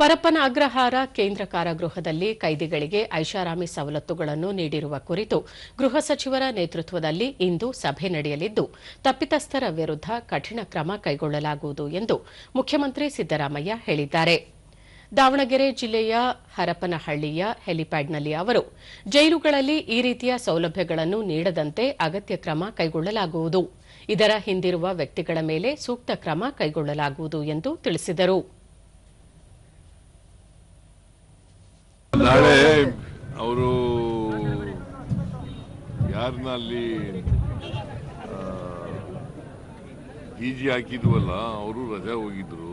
ಪರಪ್ಪನ ಅಗ್ರಹಾರ ಕೇಂದ್ರ ಕಾರಾಗೃಹದಲ್ಲಿ ಕೈದಿಗಳಿಗೆ ಐಷಾರಾಮಿ ಸವಲತ್ತುಗಳನ್ನು ನೀಡಿರುವ ಕುರಿತು ಗೃಹ ಸಚಿವರ ನೇತೃತ್ವದಲ್ಲಿ ಇಂದು ಸಭೆ ನಡೆಯಲಿದ್ದು, ತಪ್ಪಿತಸ್ಥರ ವಿರುದ್ಧ ಕಠಿಣ ಕ್ರಮ ಕೈಗೊಳ್ಳಲಾಗುವುದು ಎಂದು ಮುಖ್ಯಮಂತ್ರಿ ಸಿದ್ದರಾಮಯ್ಯ ಹೇಳಿದ್ದಾರೆ. ದಾವಣಗೆರೆ ಜಿಲ್ಲೆಯ ಹರಪನಹಳ್ಳಿಯ ಹೆಲಿಪ್ಯಾಡ್ನಲ್ಲಿ ಅವರು, ಜೈಲುಗಳಲ್ಲಿ ಈ ರೀತಿಯ ಸೌಲಭ್ಯಗಳನ್ನು ನೀಡದಂತೆ ಅಗತ್ಯ ಕ್ರಮ ಕೈಗೊಳ್ಳಲಾಗುವುದು. ಇದರ ಹಿಂದಿರುವ ವ್ಯಕ್ತಿಗಳ ಮೇಲೆ ಸೂಕ್ತ ಕ್ರಮ ಕೈಗೊಳ್ಳಲಾಗುವುದು ಎಂದು ತಿಳಿಸಿದರು. ನಾಳೆ ಅವರು ಯಾರನ್ನ ಅಲ್ಲಿ ಈಜಿ ಹಾಕಿದ್ವಲ್ಲ ಅವರು ರಜಾ ಹೋಗಿದ್ರು.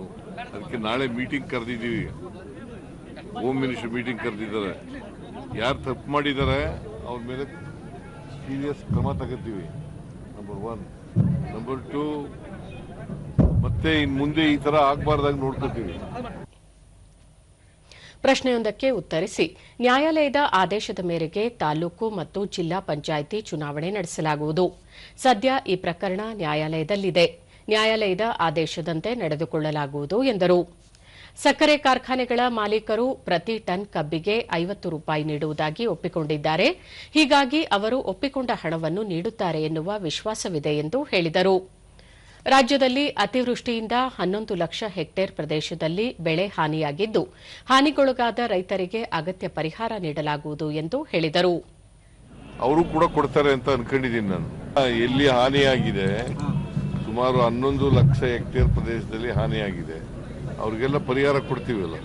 ಅದಕ್ಕೆ ನಾಳೆ ಮೀಟಿಂಗ್ ಕರೆದಿದ್ದೀವಿ. ಹೋಮ್ ಮಿನಿಸ್ಟರ್ ಮೀಟಿಂಗ್ ಕರೆದಿದ್ದಾರೆ. ಯಾರು ತಪ್ಪು ಮಾಡಿದ್ದಾರೆ ಅವ್ರ ಮೇಲೆ ಸೀರಿಯಸ್ ಕ್ರಮ ತಗೋತೀವಿ. ನಂಬರ್ ಒನ್ ನಂಬರ್ ಟು ಮತ್ತೆ ಇನ್ ಮುಂದೆ ಈ ತರ ಆಗ್ಬಾರ್ದಾಗ ನೋಡ್ಕೋತೀವಿ. ಪ್ರಶ್ನೆಯೊಂದಕ್ಕೆ ಉತ್ತರಿಸಿ, ನ್ಯಾಯಾಲಯದ ಆದೇಶದ ಮೇರೆಗೆ ತಾಲೂಕು ಮತ್ತು ಜಿಲ್ಲಾ ಪಂಚಾಯಿತಿ ಚುನಾವಣೆ ನಡೆಸಲಾಗುವುದು. ಸದ್ಯ ಈ ಪ್ರಕರಣ ನ್ಯಾಯಾಲಯದಲ್ಲಿದೆ. ನ್ಯಾಯಾಲಯದ ಆದೇಶದಂತೆ ನಡೆದುಕೊಳ್ಳಲಾಗುವುದು ಎಂದರು. ಸಕ್ಕರೆ ಕಾರ್ಖಾನೆಗಳ ಮಾಲೀಕರು ಪ್ರತಿ ಟನ್ ಕಬ್ಬಿಗೆ ಐವತ್ತು ರೂಪಾಯಿ ನೀಡುವುದಾಗಿ ಒಪ್ಪಿಕೊಂಡಿದ್ದಾರೆ. ಹೀಗಾಗಿ ಅವರು ಒಪ್ಪಿಕೊಂಡ ಹಣವನ್ನು ನೀಡುತ್ತಾರೆ ಎನ್ನುವ ವಿಶ್ವಾಸವಿದೆ ಎಂದು ಹೇಳಿದರು. ರಾಜ್ಯದಲ್ಲಿ ಅತಿವೃಷ್ಟಿಯಿಂದ ಹನ್ನೊಂದು ಲಕ್ಷ ಹೆಕ್ಟೇರ್ ಪ್ರದೇಶದಲ್ಲಿ ಬೆಳೆ ಹಾನಿಯಾಗಿದ್ದು, ಹಾನಿಗೊಳಗಾದ ರೈತರಿಗೆ ಅಗತ್ಯ ಪರಿಹಾರ ನೀಡಲಾಗುವುದು ಎಂದು ಹೇಳಿದರು. ಅವರು ಕೂಡ ಕೊಡ್ತಾರೆ ಅಂತ ಅನ್ಕೊಂಡಿದ್ದೀನಿ ನಾನು. ಎಲ್ಲಿ ಹಾನಿಯಾಗಿದೆ? ಸುಮಾರು ಹನ್ನೊಂದು ಲಕ್ಷ ಹೆಕ್ಟೇರ್ ಪ್ರದೇಶದಲ್ಲಿ ಹಾನಿಯಾಗಿದೆ. ಅವರಿಗೆಲ್ಲ ಪರಿಹಾರ ಕೊಡ್ತೀವಲ್ಲ?